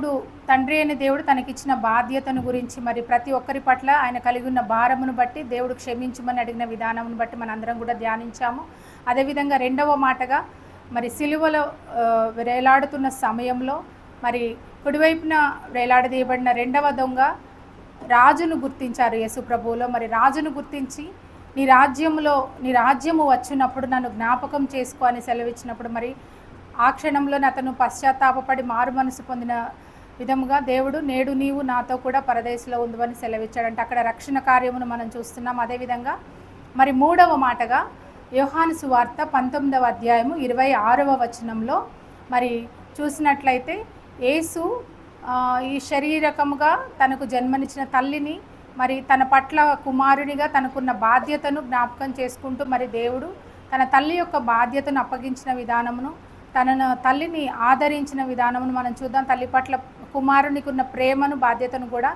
ఇప్పుడు తండ్రి అయిన దేవుడు తనకిచ్చిన బాధ్యతను గురించి మరి ప్రతి ఒక్కరి పట్ల ఆయన కలిగి ఉన్న భారమును బట్టి దేవుడు క్షమించమని అడిగిన విధానమును బట్టి మనందరం కూడా ధ్యానించాము. అదేవిధంగా రెండవ మాటగా మరి సిలువలో వేలాడుతున్న సమయంలో మరి కుడివైపున వేలాడదీయబడిన రెండవ దొంగ రాజును గుర్తించారు యేసుప్రభువులో మరి రాజును గుర్తించి నీ రాజ్యంలో నీ రాజ్యము వచ్చినప్పుడు నన్ను జ్ఞాపకం చేసుకో అని సెలవిచ్చినప్పుడు మరి ఆ క్షణంలోనే అతను పశ్చాత్తాపపడి మారు మనసు పొందిన విధముగా దేవుడు నేడు నీవు నాతో కూడా పరదేశంలో ఉందని సెలవిచ్చాడంటే. అక్కడ రక్షణ కార్యమును మనం చూస్తున్నాం. అదేవిధంగా మరి మూడవ మాటగా యోహాను సువార్త పంతొమ్మిదవ అధ్యాయము ఇరవై ఆరవ వచనంలో మరి చూసినట్లయితే యేసు ఈ శరీరకముగా తనకు జన్మనిచ్చిన తల్లిని మరి తన పట్ల కుమారునిగా తనకున్న బాధ్యతను జ్ఞాపకం చేసుకుంటూ మరి దేవుడు తన తల్లి యొక్క బాధ్యతను అప్పగించిన విధానమును తనను తల్లిని ఆదరించిన విధానమును మనం చూద్దాం. తల్లి పట్ల కుమారునికి ఉన్న ప్రేమను బాధ్యతను కూడా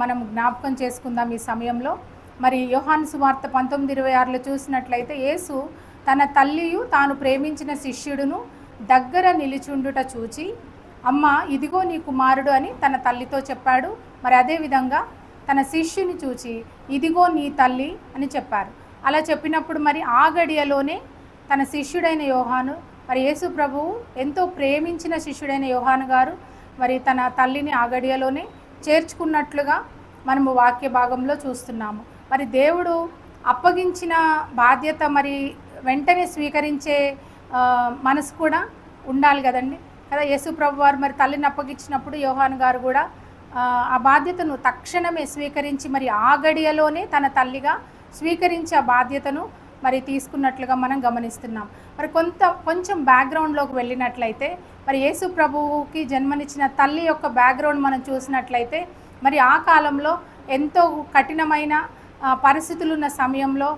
మనం జ్ఞాపకం చేసుకుందాం ఈ సమయంలో. మరి యోహాన్ సువార్త పంతొమ్మిది ఇరవై ఆరులో చూసినట్లయితే యేసు తన తల్లియు తాను ప్రేమించిన శిష్యుడును దగ్గర నిలిచుండుట చూచి అమ్మ ఇదిగో నీ కుమారుడు అని తన తల్లితో చెప్పాడు. మరి అదేవిధంగా తన శిష్యుని చూచి ఇదిగో నీ తల్లి అని చెప్పారు. అలా చెప్పినప్పుడు మరి ఆ గడియలోనే తన శిష్యుడైన యోహాను మరి యేసు ప్రభువు ఎంతో ప్రేమించిన శిష్యుడైన యోహాను గారు మరి తన తల్లిని ఆగడియలోనే చేర్చుకున్నట్లుగా మనము వాక్య భాగంలో చూస్తున్నాము. మరి దేవుడు అప్పగించిన బాధ్యత మరి వెంటనే స్వీకరించే మనసు కూడా ఉండాలి కదండి. కదా యేసు ప్రభు వారు మరి తల్లిని అప్పగించినప్పుడు యోహాన్ గారు కూడా ఆ, బాధ్యతను తక్షణమే స్వీకరించి మరి ఆ గడియలోనే తన తల్లిగా స్వీకరించే బాధ్యతను మరి తీసుకున్నట్లుగా మనం గమనిస్తున్నాం. మరి కొంత కొంచెం బ్యాక్గ్రౌండ్లోకి వెళ్ళినట్లయితే మరి యేసు ప్రభువుకి జన్మనిచ్చిన తల్లి యొక్క బ్యాక్గ్రౌండ్ మనం చూసినట్లయితే మరి ఆ కాలంలో ఎంతో కఠినమైన పరిస్థితులున్న సమయంలో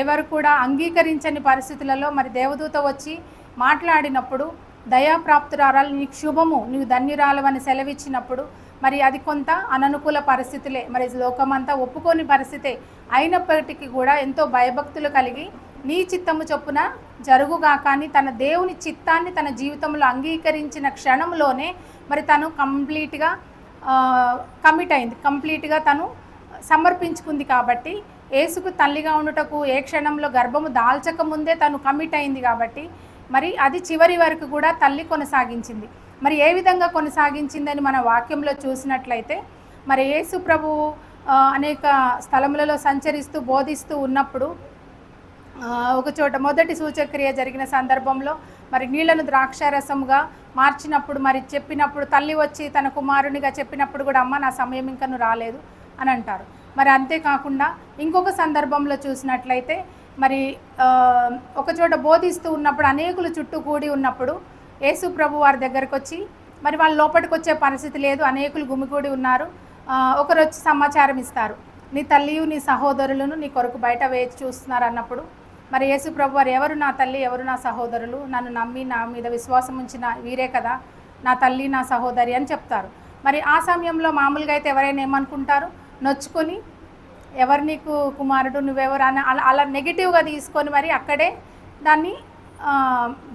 ఎవరు కూడా అంగీకరించని పరిస్థితులలో మరి దేవదూత వచ్చి మాట్లాడినప్పుడు దయాప్రాప్తురాలు నీకు శుభము నీవు ధన్యురాలవని సెలవిచ్చినప్పుడు మరి అది కొంత అననుకూల పరిస్థితులే. మరి లోకమంతా ఒప్పుకోని పరిస్థితే అయినప్పటికీ కూడా ఎంతో భయభక్తులు కలిగి నీ చిత్తము చొప్పున జరుగుగా కానీ తన దేవుని చిత్తాన్ని తన జీవితంలో అంగీకరించిన క్షణంలోనే మరి తను కంప్లీట్గా కమిట్ అయింది. కంప్లీట్గా తను సమర్పించుకుంది కాబట్టి ఏసుకు తల్లిగా ఉండుటకు ఏ క్షణంలో గర్భము దాల్చక ముందే తను కమిట్ అయింది కాబట్టి మరి అది చివరి వరకు కూడా తల్లి కొనసాగించింది. మరి ఏ విధంగా కొనసాగించిందని మన వాక్యంలో చూసినట్లయితే మరి యేసు ప్రభువు అనేక స్థలములలో సంచరిస్తూ బోధిస్తూ ఉన్నప్పుడు ఒకచోట ఒక చోట మొదటి సూచక్రియ జరిగిన సందర్భంలో మరి నీళ్ళను ద్రాక్షారసముగా మార్చినప్పుడు మరి చెప్పినప్పుడు తల్లి వచ్చి తన కుమారునిగా చెప్పినప్పుడు కూడా అమ్మ నా సమయం ఇంకను రాలేదు అని అంటారు. మరి అంతేకాకుండా ఇంకొక సందర్భంలో చూసినట్లయితే మరి ఒక చోట బోధిస్తూ ఉన్నప్పుడు అనేకులు చుట్టూ కూడి ఉన్నప్పుడు యేసు ప్రభు వారి దగ్గరకు వచ్చి మరి వాళ్ళు లోపలికి వచ్చే పరిస్థితి లేదు అనేకులు గుమిగూడి ఉన్నారు. ఒకరు వచ్చి సమాచారం ఇస్తారు. నీ తల్లియు నీ సహోదరులను నీ కొరకు బయట వేచి చూస్తున్నారు అన్నప్పుడు మరి యేసు ప్రభు వారు ఎవరు? నా తల్లి ఎవరు? నా సహోదరులు? నన్ను నమ్మి నా మీద విశ్వాసం ఉంచిన వీరే కదా? నా తల్లి నా సహోదరి అని చెప్తారు. మరి ఆ సమయంలో మామూలుగా అయితే ఎవరైనా ఏమనుకుంటారు? నొచ్చుకొని ఎవరు నీకు కుమారుడు? నువ్వెవరు? అని అలా అలా నెగిటివ్గా తీసుకొని మరి అక్కడే దాన్ని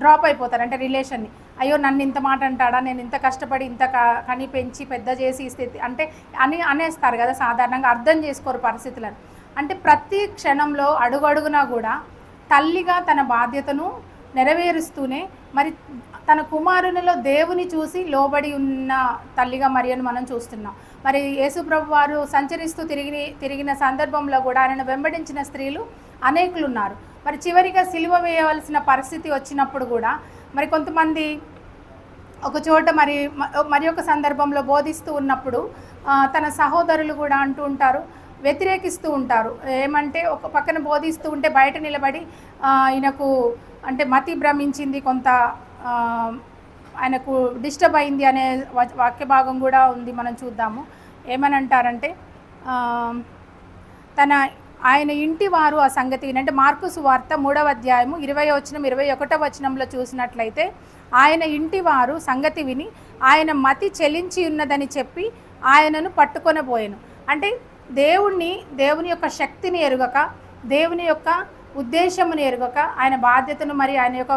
డ్రాప్ అయిపోతారు అంటే రిలేషన్ని అయ్యో నన్ను ఇంత మాట అంటాడా? నేను ఇంత కష్టపడి ఇంత కని పెంచి పెద్ద చేసి స్థితి అంటే అని అనేస్తారు కదా సాధారణంగా అర్థం చేసుకోరు పరిస్థితులను. అంటే ప్రతి క్షణంలో అడుగడుగునా కూడా తల్లిగా తన బాధ్యతను నెరవేరుస్తూనే మరి తన కుమారునిలో దేవుని చూసి లోబడి ఉన్న తల్లిగా మరియను మనం చూస్తున్నాం. మరి యేసుప్రభు వారు సంచరిస్తూ తిరిగి తిరిగిన సందర్భంలో కూడా ఆయనను వెంబడించిన స్త్రీలు అనేకులు ఉన్నారు మరి చివరిగా సిలువ వేయవలసిన పరిస్థితి వచ్చినప్పుడు కూడా మరి కొంతమంది ఒక చోట మరి మరి ఒక సందర్భంలో బోధిస్తూ ఉన్నప్పుడు తన సహోదరులు కూడా అంటూ ఉంటారు వ్యతిరేకిస్తూ ఉంటారు. ఏమంటే ఒక పక్కన బోధిస్తూ ఉంటే బయట నిలబడి ఆయనకు అంటే మతి భ్రమించింది కొంత ఆయనకు డిస్టర్బ్ అయింది అనే వాక్య భాగం కూడా ఉంది మనం చూద్దాము. ఏమని అంటారంటే తన ఆయన ఇంటి వారు ఆ సంగతి అంటే మార్కు సువార్త మూడవ అధ్యాయము ఇరవై వచనం ఇరవై ఒకటో వచనంలో చూసినట్లయితే ఆయన ఇంటి వారు సంగతి విని ఆయన మతి చెలించి ఉన్నదని చెప్పి ఆయనను పట్టుకొనబోయెను. అంటే దేవుణ్ణి దేవుని యొక్క శక్తిని ఎరుగక దేవుని యొక్క ఉద్దేశమును ఎరుగక ఆయన బాధ్యతను మరి ఆయన యొక్క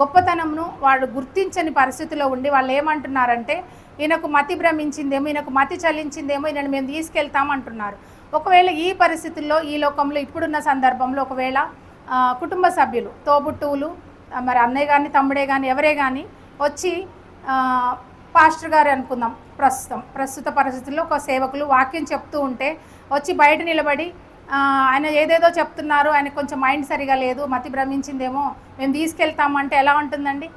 గొప్పతనంను వాళ్ళు గుర్తించని పరిస్థితిలో ఉండి వాళ్ళు ఏమంటున్నారంటే ఈయనకు మతి భ్రమించిందేమో ఈయనకు మతి చలించిందేమో ఈయనను మేము తీసుకెళ్తాం అంటున్నారు. ఒకవేళ ఈ పరిస్థితుల్లో ఈ లోకంలో ఇప్పుడున్న సందర్భంలో ఒకవేళ కుటుంబ సభ్యులు తోబుట్టువులు మరి అన్నయ్య కానీ తమ్ముడే కానీ ఎవరే కానీ వచ్చి పాస్టర్ గారు అనుకుందాం ప్రస్తుతం ప్రస్తుత పరిస్థితుల్లో ఒక సేవకులు వాక్యం చెప్తూ ఉంటే వచ్చి బయట నిలబడి ఆయన ఏదేదో చెప్తున్నారు ఆయన కొంచెం మైండ్ సరిగా లేదు మతి భ్రమించిందేమో మేము తీసుకెళ్తామంటే ఎలా ఉంటుందండి?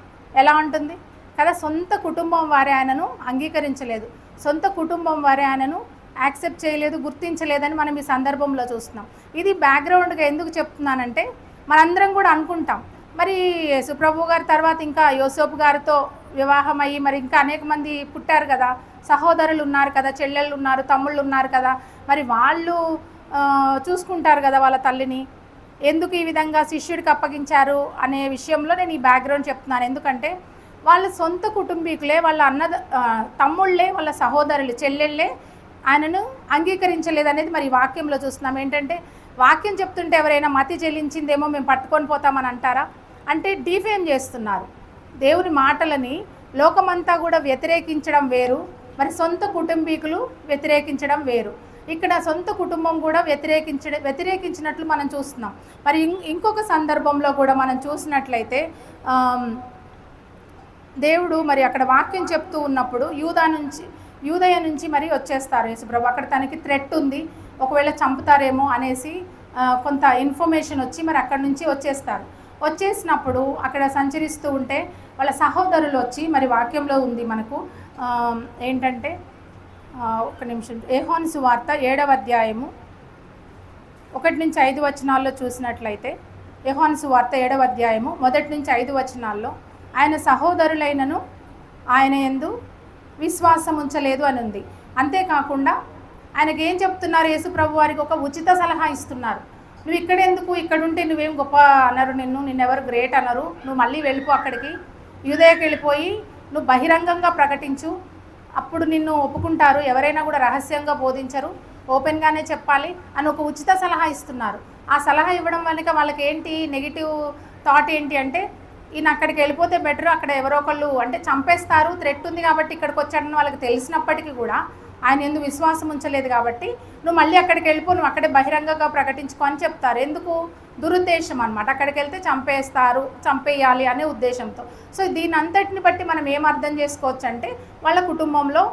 ఎలా ఉంటుంది? కదా సొంత కుటుంబం వారే ఆయనను అంగీకరించలేదు. సొంత కుటుంబం వారే ఆయనను యాక్సెప్ట్ చేయలేదు గుర్తించలేదని మనం ఈ సందర్భంలో చూస్తున్నాం. ఇది బ్యాక్గ్రౌండ్గా ఎందుకు చెప్తున్నానంటే మనందరం కూడా అనుకుంటాం. మరి సుప్రభు గారి తర్వాత ఇంకా యోసోపు గారితో వివాహం అయ్యి మరి ఇంకా అనేక మంది పుట్టారు కదా సహోదరులు ఉన్నారు కదా చెల్లెళ్ళు ఉన్నారు తమ్ముళ్ళు ఉన్నారు కదా మరి వాళ్ళు చూసుకుంటారు కదా వాళ్ళ తల్లిని. ఎందుకు ఈ విధంగా శిష్యుడికి అప్పగించారు అనే విషయంలో నేను ఈ బ్యాక్గ్రౌండ్ చెప్తున్నాను. ఎందుకంటే వాళ్ళ సొంత కుటుంబీకులే వాళ్ళ అన్న తమ్ముళ్ళే వాళ్ళ సహోదరులు చెల్లెళ్ళే ఆయనను అంగీకరించలేదనేది మరి వాక్యంలో చూస్తున్నాం. ఏంటంటే వాక్యం చెప్తుంటే ఎవరైనా మతి చెల్లించిందేమో మేము పట్టుకొని పోతామని అంటారా? అంటే డీఫేమ్ చేస్తున్నారు. దేవుని మాటలని లోకమంతా కూడా వ్యతిరేకించడం వేరు. మరి సొంత కుటుంబీకులు వ్యతిరేకించడం వేరు. ఇక్కడ సొంత కుటుంబం కూడా వ్యతిరేకించడం వ్యతిరేకించినట్లు మనం చూస్తున్నాం. మరి ఇంకొక సందర్భంలో కూడా మనం చూసినట్లయితే దేవుడు మరి అక్కడ వాక్యం చెప్తూ ఉన్నప్పుడు యూదా నుంచి యూదయ నుంచి మరి వచ్చేస్తారు యేసుప్రభు. అక్కడ తనకి థ్రెట్ ఉంది. ఒకవేళ చంపుతారేమో అనేసి కొంత ఇన్ఫర్మేషన్ వచ్చి మరి అక్కడ నుంచి వచ్చేస్తారు. వచ్చేసినప్పుడు అక్కడ సంచరిస్తూ ఉంటే వాళ్ళ సహోదరులు వచ్చి మరి వాక్యంలో ఉంది మనకు. ఏంటంటే ఒక ఒక్క నిమిషం. ఏహోన్ సువార్త ఏడవ అధ్యాయము. ఒకటి నుంచి ఐదు వచనాల్లో చూసినట్లయితే యెహోను సువార్త ఏడవ అధ్యాయము మొదటి నుంచి ఐదు వచనాల్లో ఆయన సహోదరులైనను ఆయన ఎందు విశ్వాసం ఉంచలేదు అని ఉంది అంతేకాకుండా ఆయనకి ఏం చెప్తున్నారు? యేసుప్రభు వారికి ఒక ఉచిత సలహా ఇస్తున్నారు. నువ్వు ఇక్కడ ఎందుకు? ఇక్కడ ఉంటే నువ్వేం గొప్ప అనరు నిన్ను. నిన్నెవరు గ్రేట్ అనరు. నువ్వు మళ్ళీ వెళ్ళిపో అక్కడికి. యూదయకి వెళ్ళిపోయి నువ్వు బహిరంగంగా ప్రకటించు. అప్పుడు నిన్ను ఒప్పుకుంటారు. ఎవరైనా కూడా రహస్యంగా బోధించరు. ఓపెన్గానే చెప్పాలి అని ఒక ఉచిత సలహా ఇస్తున్నారు. ఆ సలహా ఇవ్వడం వల్ల వాళ్ళకి ఏంటి నెగిటివ్ థాట్ ఏంటి అంటే ఈయన అక్కడికి వెళ్ళిపోతే బెటర్ అక్కడ ఎవరో ఒకళ్ళు అంటే చంపేస్తారు. థ్రెట్ ఉంది కాబట్టి ఇక్కడికి వచ్చాడని వాళ్ళకి తెలిసినప్పటికీ కూడా ఆయన ఎందుకు విశ్వాసం ఉంచలేదు కాబట్టి నువ్వు మళ్ళీ అక్కడికి వెళ్ళిపో నువ్వు అక్కడే బహిరంగంగా ప్రకటించుకో అని చెప్తారు. ఎందుకు? దురుద్దేశం అనమాట అక్కడికి వెళ్తే చంపేస్తారు చంపేయాలి అనే ఉద్దేశంతో. సో దీని అంతటిని బట్టి మనం ఏం అర్థం చేసుకోవచ్చు అంటే వాళ్ళ కుటుంబంలో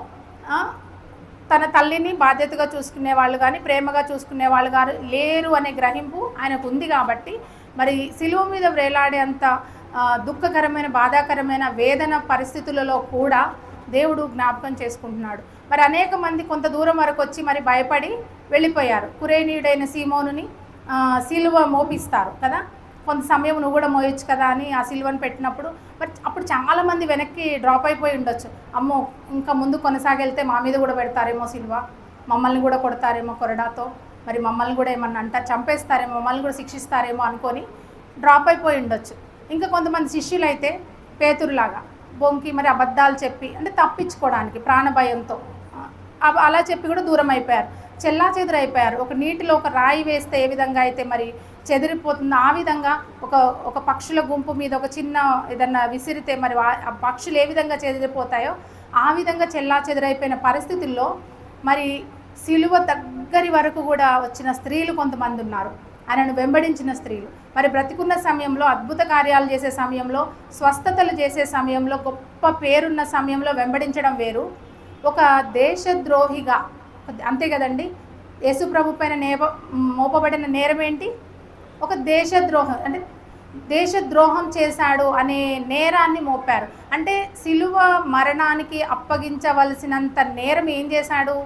తన తల్లిని బాధ్యతగా చూసుకునే వాళ్ళు కానీ ప్రేమగా చూసుకునే వాళ్ళు కానీ లేరు అనే గ్రహింపు ఆయనకు ఉంది కాబట్టి మరి సిలువ మీద వేలాడేంత దుఃఖకరమైన బాధాకరమైన వేదన పరిస్థితులలో కూడా దేవుడు జ్ఞాపకం చేసుకుంటున్నాడు. మరి అనేక మంది కొంత దూరం వరకు వచ్చి మరి భయపడి వెళ్ళిపోయారు. కురేనీయుడైన సీమోనుని ఆ, సిలువ మోపిస్తారు కదా. కొంత సమయం నువ్వు కూడా మోయొచ్చు కదా అని ఆ సిల్వను పెట్టినప్పుడు మరి అప్పుడు చాలామంది వెనక్కి డ్రాప్ అయిపోయి ఉండొచ్చు. అమ్మో ఇంకా ముందు కొనసాగెళ్తే మా మీద కూడా పెడతారేమో సిలువ. మమ్మల్ని కూడా కొడతారేమో కొరడాతో. మరి మమ్మల్ని కూడా ఏమన్నా అంటారు చంపేస్తారేమో మమ్మల్ని కూడా శిక్షిస్తారేమో అనుకొని డ్రాప్ అయిపోయి ఉండొచ్చు. ఇంకా కొంతమంది శిష్యులు అయితే పేతురులాగా బొంకి మరి అబద్ధాలు చెప్పి అంటే తప్పించుకోవడానికి ప్రాణభయంతో అలా చెప్పి కూడా దూరం అయిపోయారు. చెల్లా చెదురు అయిపోయారు. ఒక నీటిలో ఒక రాయి వేస్తే ఏ విధంగా అయితే మరి చెదిరిపోతుందో ఆ విధంగా ఒక ఒక పక్షుల గుంపు మీద ఒక చిన్న ఏదన్నా విసిరితే మరి ఆ పక్షులు ఏ విధంగా చెదిరిపోతాయో ఆ విధంగా చెల్లా చెదిరైపోయిన పరిస్థితుల్లో మరి సిలువ దగ్గరి వరకు కూడా వచ్చిన స్త్రీలు కొంతమంది ఉన్నారు. ఆయనను వెంబడించిన స్త్రీలు. మరి బ్రతికున్న సమయంలో అద్భుత కార్యాలు చేసే సమయంలో స్వస్థతలు చేసే సమయంలో గొప్ప పేరున్న సమయంలో వెంబడించడం వేరు. ఒక దేశద్రోహిగా అంతే కదండి? యేసుప్రభు పైన నేప మోపబడిన నేరం ఏంటి? ఒక దేశద్రోహం అంటే దేశద్రోహం చేశాడు అనే నేరాన్ని మోపారు. అంటే సిలువ మరణానికి అప్పగించవలసినంత నేరం ఏం చేశాడు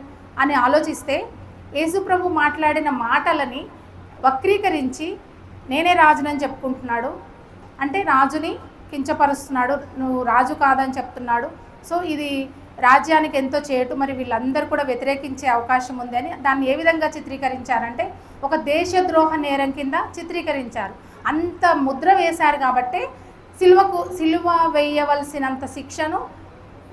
అని ఆలోచిస్తే యేసుప్రభు మాట్లాడిన మాటలని వక్రీకరించి నేనే రాజునని చెప్పుకుంటున్నాడు. అంటే రాజుని కించపరుస్తున్నాడు నువ్వు రాజు కాదని చెప్తున్నాడు. సో ఇది రాజ్యానికి ఎంతో చేటు మరి వీళ్ళందరూ కూడా వ్యతిరేకించే అవకాశం ఉందని దాన్ని ఏ విధంగా చిత్రీకరించారంటే ఒక దేశద్రోహ నేరం కింద చిత్రీకరించారు. అంత ముద్ర వేశారు కాబట్టి సిలువకు సిలువ వేయవలసినంత శిక్షను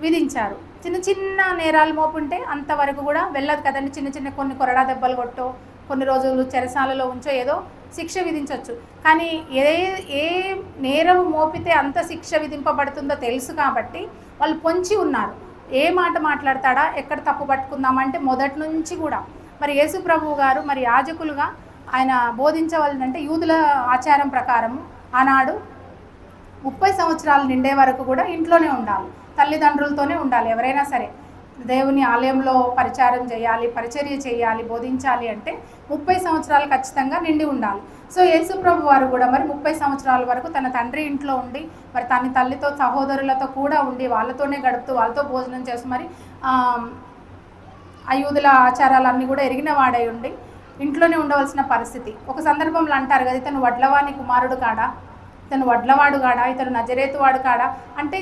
విధించారు. చిన్న చిన్న నేరాలు మోపుంటే అంతవరకు కూడా వెళ్ళదు కదండి. చిన్న చిన్న కొన్ని కొరడా దెబ్బలు కొట్టో కొన్ని రోజులు చెరసాలలో ఉంచో ఏదో శిక్ష విధించవచ్చు కానీ ఏ ఏ నేరం మోపితే అంత శిక్ష విధింపబడుతుందో తెలుసు కాబట్టి వాళ్ళు పొంచి ఉన్నారు. ఏ మాట మాట్లాడతాడా? ఎక్కడ తప్పు పట్టుకుందామంటే మొదటి నుంచి కూడా. మరి యేసు ప్రభు గారు మరి యాజకులుగా ఆయన బోధించవలనంటే యూదుల ఆచారం ప్రకారము ఆనాడు ముప్పై సంవత్సరాలు నిండే వరకు కూడా ఇంట్లోనే ఉండాలి. తల్లిదండ్రులతోనే ఉండాలి ఎవరైనా సరే. దేవుని ఆలయంలో పరిచారం చేయాలి పరిచర్య చేయాలి బోధించాలి అంటే ముప్పై సంవత్సరాలు ఖచ్చితంగా నిండి ఉండాలి. సో యేసుప్రభు వారు కూడా మరి ముప్పై సంవత్సరాల వరకు తన తండ్రి ఇంట్లో ఉండి మరి తన తల్లితో సహోదరులతో కూడా ఉండి వాళ్ళతోనే గడుపుతూ వాళ్ళతో భోజనం చేస్తూ మరి అయూదుల ఆచారాలన్నీ కూడా ఎరిగిన వాడై ఉండి ఇంట్లోనే ఉండవలసిన పరిస్థితి. ఒక సందర్భంలో అంటారు కదా ఇతను వడ్లవాణి కుమారుడు కాడా? ఇతను వడ్లవాడు కాడా ఇతను నజరేతు వాడు కాడా అంటే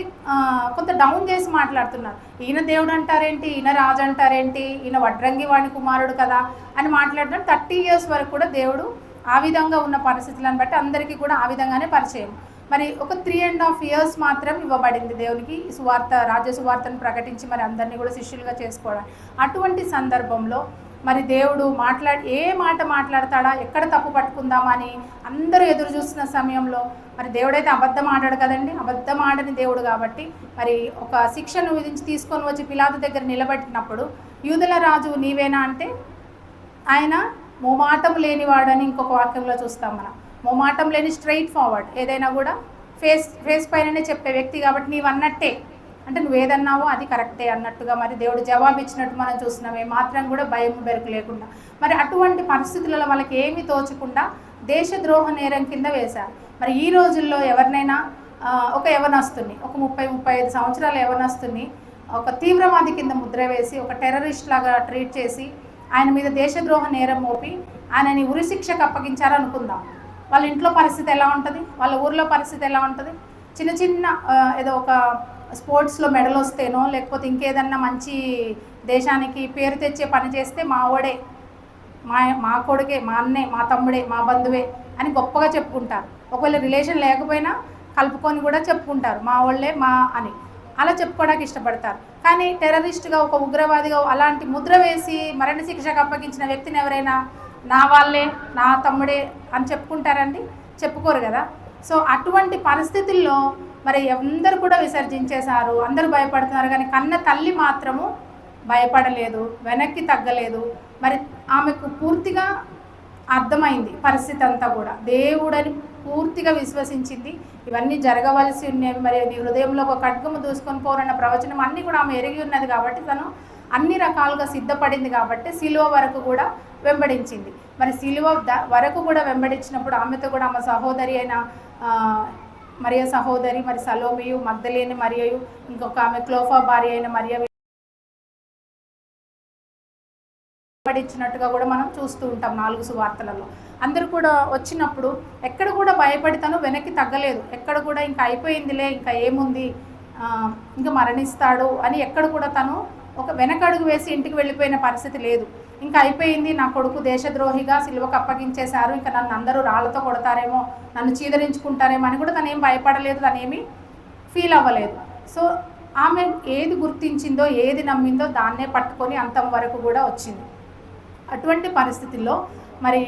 కొంత డౌన్ చేసి మాట్లాడుతున్నారు. ఈయన దేవుడు అంటారేంటి ఈయన రాజు అంటారేంటి ఈయన వడ్రంగి వాడి కుమారుడు కదా అని మాట్లాడడం థర్టీ ఇయర్స్ వరకు కూడా దేవుడు ఆ విధంగా ఉన్న పరిస్థితులను బట్టి అందరికీ కూడా ఆ విధంగానే పరిచయం. మరి ఒక త్రీ అండ్ హాఫ్ ఇయర్స్ మాత్రం ఇవ్వబడింది దేవునికి సువార్త రాజ్య సువార్తను ప్రకటించి మరి అందరినీ కూడా శిష్యులుగా చేసుకోవడం అటువంటి సందర్భంలో మరి దేవుడు మాట్లాడి ఏ మాట మాట్లాడతాడా? ఎక్కడ తప్పు పట్టుకుందామని అందరూ ఎదురు చూస్తున్న సమయంలో మరి దేవుడైతే అబద్ధం ఆడాడు కదండి. అబద్ధం ఆడని దేవుడు కాబట్టి మరి ఒక శిక్షను విధించి తీసుకొని వచ్చి పిలాదు దగ్గర నిలబెట్టినప్పుడు యూదుల రాజు నీవేనా అంటే ఆయన మోమాటం లేనివాడని ఇంకొక వాక్యంలో చూస్తాం మనం. మోమాటం లేని స్ట్రైట్ ఫార్వర్డ్ ఏదైనా కూడా ఫేస్ ఫేస్ పైననే చెప్పే వ్యక్తి కాబట్టి నీవన్నట్టే. అంటే నువ్వు ఏదన్నావో అది కరెక్టే అన్నట్టుగా మరి దేవుడు జవాబు ఇచ్చినట్టు మనం చూస్తున్నాం. మాత్రం కూడా భయం బెరుకు లేకుండా. మరి అటువంటి పరిస్థితులలో వాళ్ళకి ఏమి తోచకుండా దేశద్రోహ నేరం కింద వేశారు. మరి ఈ రోజుల్లో ఎవరినైనా ఒక యవనస్తుని ఒక ముప్పై ముప్పై ఐదు సంవత్సరాల యవనస్తుని ఒక తీవ్రవాది కింద ముద్ర వేసి ఒక టెర్రరిస్ట్ లాగా ట్రీట్ చేసి ఆయన మీద దేశద్రోహ నేరం మోపి ఆయనని ఉరిశిక్షకు అప్పగించారనుకుందాం. వాళ్ళ ఇంట్లో పరిస్థితి ఎలా ఉంటుంది? వాళ్ళ ఊర్లో పరిస్థితి ఎలా ఉంటుంది? చిన్న చిన్న ఏదో ఒక స్పోర్ట్స్లో మెడల్ వస్తేనో లేకపోతే ఇంకేదన్నా మంచి దేశానికి పేరు తెచ్చే పని చేస్తే మా ఓడే మా మా కొడుకే మా అన్నే మా తమ్ముడే మా బంధువే అని గొప్పగా చెప్పుకుంటారు. ఒకవేళ రిలేషన్ లేకపోయినా కలుపుకొని కూడా చెప్పుకుంటారు. మా వాళ్ళే మా అని. అలా చెప్పుకోవడానికి ఇష్టపడతారు. కానీ టెర్రరిస్ట్గా ఒక ఉగ్రవాదిగా అలాంటి ముద్ర వేసి మరణశిక్షకు అప్పగించిన వ్యక్తిని ఎవరైనా నా వాళ్ళే నా తమ్ముడే అని చెప్పుకుంటారండి? చెప్పుకోరు కదా? సో అటువంటి పరిస్థితుల్లో మరి అందరు కూడా విసర్జించేశారు. అందరూ భయపడుతున్నారు. కానీ కన్న తల్లి మాత్రము భయపడలేదు. వెనక్కి తగ్గలేదు. మరి ఆమెకు పూర్తిగా అర్థమైంది పరిస్థితి అంతా కూడా. దేవుడని పూర్తిగా విశ్వసించింది. ఇవన్నీ జరగవలసి ఉన్నవి. మరి నీ హృదయంలో ఒక ఖడ్గము దూసుకొని పోరన్న ప్రవచనం అన్నీ కూడా ఆమె ఎరిగి ఉన్నది కాబట్టి తను అన్ని రకాలుగా సిద్ధపడింది కాబట్టి సిలువ వరకు కూడా వెంబడించింది. మరి సిలువ వరకు కూడా వెంబడించినప్పుడు ఆమెతో కూడా ఆమె సహోదరి అయిన మరియ సహోదరి మరి సలోమియు మగ్ధలేని మరియయు ఇంకొక ఆమె క్లోఫా భార్య అయిన మరియ ఇచ్చినట్టుగా కూడా మనం చూస్తూ ఉంటాం నాలుగు సువార్తలలో. అందరూ కూడా వచ్చినప్పుడు ఎక్కడ కూడా భయపడితను వెనక్కి తగ్గలేదు. ఎక్కడ కూడా ఇంకా అయిపోయిందిలే ఇంకా ఏముంది ఇంకా మరణిస్తాడు అని ఎక్కడ కూడా తను ఒక వెనకడుగు వేసి ఇంటికి వెళ్ళిపోయిన పరిస్థితి లేదు. ఇంకా అయిపోయింది. నా కొడుకు దేశద్రోహిగా సిలువకు అప్పగించేశారు. ఇంకా నన్ను అందరూ రాళ్ళతో కొడతారేమో నన్ను చీదరించుకుంటారేమో అని కూడా తను ఏం భయపడలేదు. తనేమి ఫీల్ అవ్వలేదు. సో ఆమె ఏది గుర్తించిందో ఏది నమ్మిందో దాన్నే పట్టుకొని అంతం వరకు కూడా వచ్చింది. అటువంటి పరిస్థితుల్లో మరి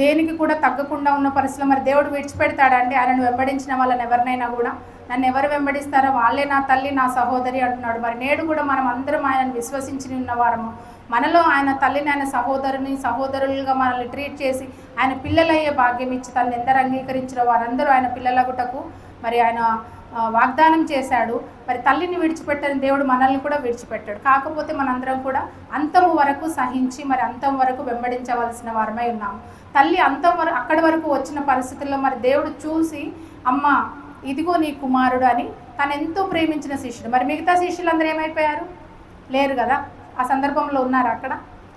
దేనికి కూడా తగ్గకుండా ఉన్న పరిస్థితిలో మరి దేవుడు విడిచిపెడతాడండి. ఆయనను వెంబడించిన వాళ్ళని ఎవరినైనా కూడా. నన్ను ఎవరు వెంబడిస్తారో వాళ్ళే నా తల్లి నా సహోదరి అంటున్నాడు. మరి నేడు కూడా మనం అందరం ఆయనను విశ్వసించి ఉన్నవారము. మనలో ఆయన తల్లిని ఆయన సహోదరుని సహోదరులుగా మనల్ని ట్రీట్ చేసి ఆయన పిల్లలయ్యే భాగ్యం ఇచ్చి తనని ఎందరు అంగీకరించిన వారందరూ ఆయన పిల్లలగుటకు మరి ఆయన వాగ్దానం చేశాడు. మరి తల్లిని విడిచిపెట్టని దేవుడు మనల్ని కూడా విడిచిపెట్టాడు. కాకపోతే మనందరం కూడా అంతము వరకు సహించి మరి అంతం వరకు వెంబడించవలసిన వారమై ఉన్నాము. తల్లి అంత వరకు అక్కడి వరకు వచ్చిన పరిస్థితుల్లో మరి దేవుడు చూసి అమ్మ ఇదిగో నీ కుమారుడు అని తను ఎంతో ప్రేమించిన శిష్యుడు. మరి మిగతా శిష్యులందరూ ఏమైపోయారు? లేరు కదా? ఆ సందర్భంలో ఉన్నారు అక్కడ.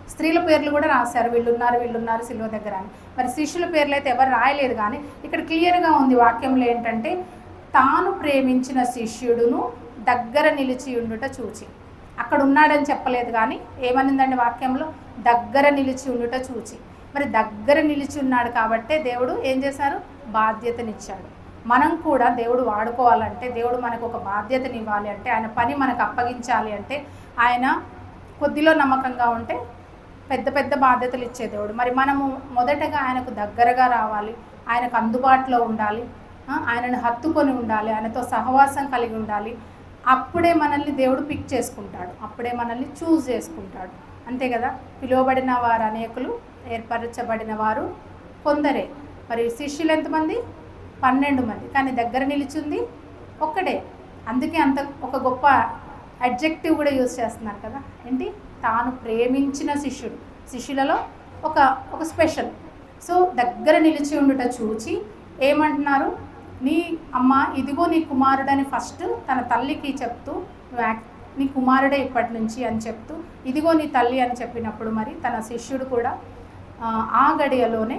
స్త్రీల పేర్లు కూడా రాశారు. వీళ్ళు ఉన్నారు వీళ్ళు ఉన్నారు సిల్వ దగ్గర అని. మరి శిష్యుల పేర్లు అయితే ఎవరు రాయలేదు కానీ ఇక్కడ క్లియర్గా ఉంది వాక్యంలో ఏంటంటే తాను ప్రేమించిన శిష్యుడును దగ్గర నిలిచి ఉండుట చూచి. అక్కడ ఉన్నాడని చెప్పలేదు కానీ ఏమనిందండి వాక్యంలో? దగ్గర నిలిచి ఉండుట చూచి. మరి దగ్గర నిలిచి ఉన్నాడు కాబట్టే దేవుడు ఏం చేశారు? బాధ్యతనిచ్చాడు. మనం కూడా దేవుడు వాడుకోవాలంటే దేవుడు మనకు ఒక బాధ్యతనివ్వాలి అంటే ఆయన పని మనకు అప్పగించాలి అంటే ఆయన కొద్దిలో నమ్మకంగా ఉంటే పెద్ద పెద్ద బాధ్యతలు ఇచ్చే దేవుడు. మరి మనము మొదటగా ఆయనకు దగ్గరగా రావాలి ఆయనకు అందుబాటులో ఉండాలి ఆయనను హత్తుకొని ఉండాలి ఆయనతో సహవాసం కలిగి ఉండాలి. అప్పుడే మనల్ని దేవుడు పిక్ చేసుకుంటాడు. అప్పుడే మనల్ని చూస్ చేసుకుంటాడు. అంతే కదా? పిలువబడిన వారు అనేకులు ఏర్పరచబడిన వారు కొందరే. మరి శిష్యులు ఎంతమంది? పన్నెండు మంది. కానీ దగ్గర నిలిచింది ఒక్కడే. అందుకే అంత ఒక గొప్ప అడ్జెక్టివ్ కూడా యూజ్ చేస్తున్నారు కదా. ఏంటి? తాను ప్రేమించిన శిష్యుడు. శిష్యులలో ఒక ఒక స్పెషల్. సో దగ్గర నిలిచి ఉండుట చూచి ఏమంటున్నారు? నీ అమ్మ ఇదిగో నీ కుమారుడని ఫస్ట్ తన తల్లికి చెప్తూ నీ కుమారుడే ఇప్పటి నుంచి అని చెప్తూ ఇదిగో నీ తల్లి అని చెప్పినప్పుడు మరి తన శిష్యుడు కూడా ఆ, గడియలోనే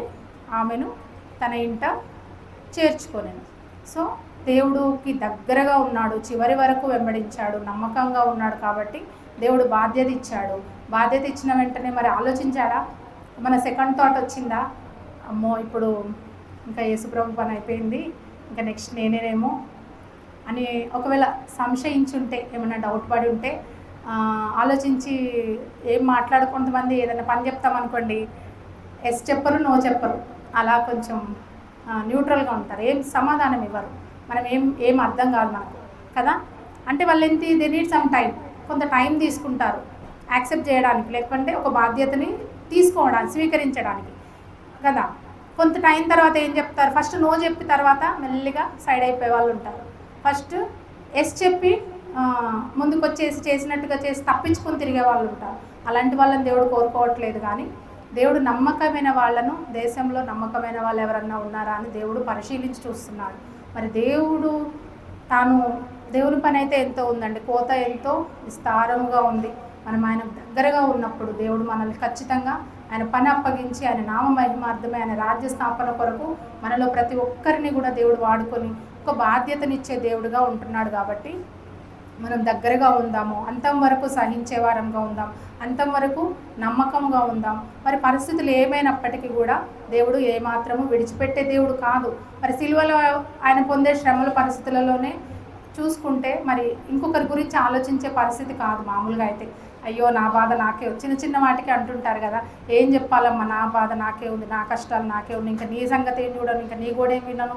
ఆమెను తన ఇంట చేర్చుకొనేను. సో దేవుడికి దగ్గరగా ఉన్నాడు చివరి వరకు వెంబడించాడు నమ్మకంగా ఉన్నాడు కాబట్టి దేవుడు బాధ్యత ఇచ్చాడు. బాధ్యత ఇచ్చిన వెంటనే మరి ఆలోచించాడా? మన సెకండ్ థాట్ వచ్చిందా? అమ్మో ఇప్పుడు ఇంకా యేసుప్రభు పని అయిపోయింది ఇంకా నెక్స్ట్ నేనేనేమో అని ఒకవేళ సంశయించుంటే ఏమైనా డౌట్ పడి ఉంటే ఆలోచించి ఏం మాట్లాడు కొంతమంది ఏదైనా పని చెప్తామనుకోండి ఎస్ చెప్పరు నో చెప్పరు. అలా కొంచెం న్యూట్రల్గా ఉంటారు. ఏం సమాధానం ఇవ్వరు. మనం ఏం ఏం అర్థం కాదు మనకు. కదా? అంటే వాళ్ళు ఎంత దే నీడ్ సమ్ టైం కొంత టైం తీసుకుంటారు. యాక్సెప్ట్ చేయడానికి లేకుంటే ఒక బాధ్యతని తీసుకోవడానికి స్వీకరించడానికి. కదా? కొంత టైం తర్వాత ఏం చెప్తారు? ఫస్ట్ నో చెప్పి తర్వాత మెల్లిగా సైడ్ అయిపోయే వాళ్ళు ఉంటారు. ఫస్ట్ ఎస్ చెప్పి ముందుకొచ్చేసి ముందుకు వచ్చేసి చేసినట్టుగా చేసి తప్పించుకొని తిరిగే వాళ్ళు ఉంటారు. అలాంటి వాళ్ళని దేవుడు కోరుకోవట్లేదు కానీ దేవుడు నమ్మకమైన వాళ్ళను దేశంలో నమ్మకమైన వాళ్ళు ఎవరన్నా ఉన్నారా అని దేవుడు పరిశీలించి చూస్తున్నాడు. మరి దేవుడు తాను దేవుని పని అయితే ఎంతో ఉందండి. కోత ఎంతో విస్తారముగా ఉంది. మనం ఆయన దగ్గరగా ఉన్నప్పుడు దేవుడు మనల్ని ఖచ్చితంగా ఆయన పని అప్పగించి ఆయన నామ మహిమార్థమే ఆయన రాజ్య స్థాపన కొరకు మనలో ప్రతి ఒక్కరిని కూడా దేవుడు వాడుకొని ఒక బాధ్యతనిచ్చే దేవుడుగా ఉంటున్నాడు కాబట్టి మనం దగ్గరగా ఉందాము అంతం వరకు సహించే వారంగా ఉందాం అంతం వరకు నమ్మకంగా ఉందాం. మరి పరిస్థితులు ఏమైనప్పటికీ కూడా దేవుడు ఏమాత్రము విడిచిపెట్టే దేవుడు కాదు. మరి సిల్వలో ఆయన పొందే శ్రమల పరిస్థితులలోనే చూసుకుంటే మరి ఇంకొకరి గురించి ఆలోచించే పరిస్థితి కాదు మామూలుగా అయితే. అయ్యో నా బాధ నాకే ఉంది. చిన్న చిన్న వాటికి అంటుంటారు కదా ఏం చెప్పాలమ్మా నా బాధ నాకే ఉంది నా కష్టాలు నాకే ఉంది ఇంకా నీ సంగతి ఏం చూడను ఇంకా నీ కూడా ఏం వినను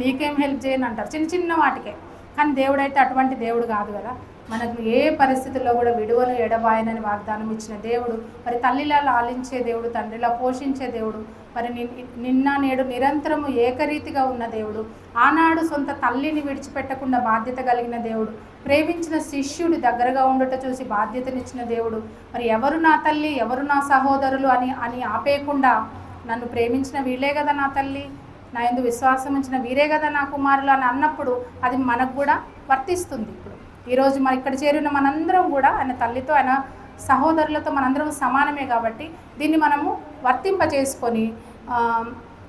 నీకేం హెల్ప్ చేయను అంటారు. చిన్న చిన్న వాటికే. కానీ దేవుడు అయితే అటువంటి దేవుడు కాదు కదా. మనకు ఏ పరిస్థితుల్లో కూడా విడువను ఎడబాయనని వాగ్దానం ఇచ్చిన దేవుడు మరి తల్లిలా లాలించే దేవుడు తండ్రిలా పోషించే దేవుడు మరి నిన్న నేడు నిరంతరము ఏకరీతిగా ఉన్న దేవుడు ఆనాడు సొంత తల్లిని విడిచిపెట్టకుండా బాధ్యత కలిగిన దేవుడు ప్రేమించిన శిష్యుడి దగ్గరగా ఉండట చూసి బాధ్యతనిచ్చిన దేవుడు మరి ఎవరు నా తల్లి ఎవరు నా సహోదరులు అని అని ఆపేయకుండా నన్ను ప్రేమించిన వీళ్ళే కదా నా తల్లి. నా ఎందు విశ్వాసం ఉంచిన వీరే కదా నా కుమారులు అని అన్నప్పుడు అది మనకు కూడా వర్తిస్తుంది ఇప్పుడు. ఈరోజు మన ఇక్కడ చేరిన మనందరం కూడా ఆయన తల్లితో ఆయన సహోదరులతో మనందరం సమానమే కాబట్టి దీన్ని మనము వర్తింప చేసుకొని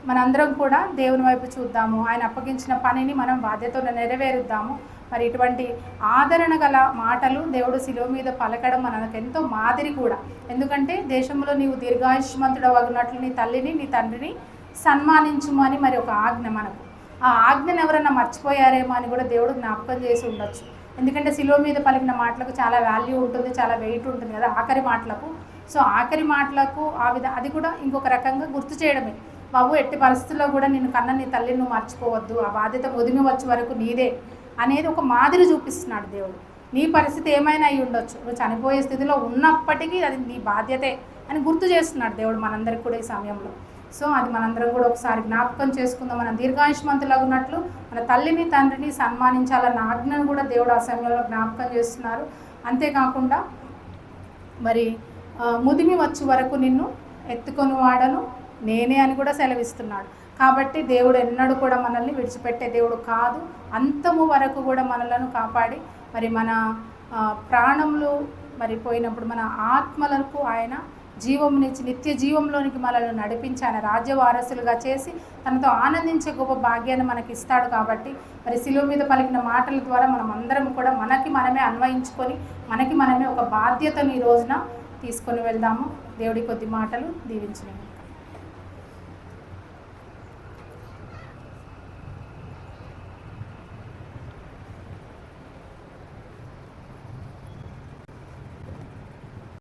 మనందరం కూడా దేవుని వైపు చూద్దాము. ఆయన అప్పగించిన పనిని మనం బాధ్యతను నెరవేరుద్దాము. మరి ఇటువంటి ఆదరణ గల మాటలు దేవుడు శిలువ మీద పలకడం మనకు ఎంతో మాదిరి కూడా. ఎందుకంటే దేశంలో నీవు దీర్ఘాయుష్మంతుడు అగినట్లు నీ తల్లిని నీ తండ్రిని సన్మానించుము అని మరి ఒక ఆజ్ఞ మనకు. ఆ ఆజ్ఞను ఎవరైనా మర్చిపోయారేమో అని కూడా దేవుడు జ్ఞాపకం చేసి ఉండొచ్చు. ఎందుకంటే శిలువ మీద పలికిన మాటలకు చాలా వాల్యూ ఉంటుంది చాలా వెయిట్ ఉంటుంది కదా ఆఖరి మాటలకు. సో ఆఖరి మాటలకు ఆ విధ అది కూడా ఇంకొక రకంగా గుర్తు చేయడమే. బాబు ఎట్టి పరిస్థితుల్లో కూడా నేను కన్న నీ తల్లిని నువ్వు మర్చిపోవద్దు. ఆ బాధ్యత ముదిమి వచ్చే వరకు నీదే అనేది ఒక మాదిరి చూపిస్తున్నాడు దేవుడు. నీ పరిస్థితి ఏమైనా అయి ఉండొచ్చు. నువ్వు చనిపోయే స్థితిలో ఉన్నప్పటికీ అది నీ బాధ్యతే అని గుర్తు చేస్తున్నాడు దేవుడు మనందరికి కూడా ఈ సమయంలో. సో అది మనందరం కూడా ఒకసారి జ్ఞాపకం చేసుకుందాం. మనం దీర్ఘాయుష్మంతులాగా ఉన్నట్లు మన తల్లిని తండ్రిని సన్మానించాలన్న ఆజ్ఞను కూడా దేవుడు ఆ సమయంలో జ్ఞాపకం చేస్తున్నారు. అంతేకాకుండా మరి ముదిమి వచ్చే వరకు నిన్ను ఎత్తుకొని వాడను. నేనే అని కూడా సెలవిస్తున్నాడు. కాబట్టి దేవుడు ఎన్నడూ కూడా మనల్ని విడిచిపెట్టే దేవుడు కాదు. అంతము వరకు కూడా మనలను కాపాడి మరి మన ప్రాణంలో ప్రాణములు మరి పోయినప్పుడు మన ఆత్మలకు ఆయన జీవమునిచ్చి నిత్య జీవంలోనికి మనల్ని నడిపించి ఆయన రాజ్య వారసులుగా చేసి తనతో ఆనందించే గొప్ప భాగ్యాన్ని మనకి ఇస్తాడు కాబట్టి మరి శిలువ మీద పలికిన మాటల ద్వారా మనం అందరం కూడా మనకి మనమే అన్వయించుకొని మనకి మనమే ఒక బాధ్యతను ఈ రోజున తీసుకొని వెళ్దాము. దేవుడి కొద్ది మాటలు దీవించినవి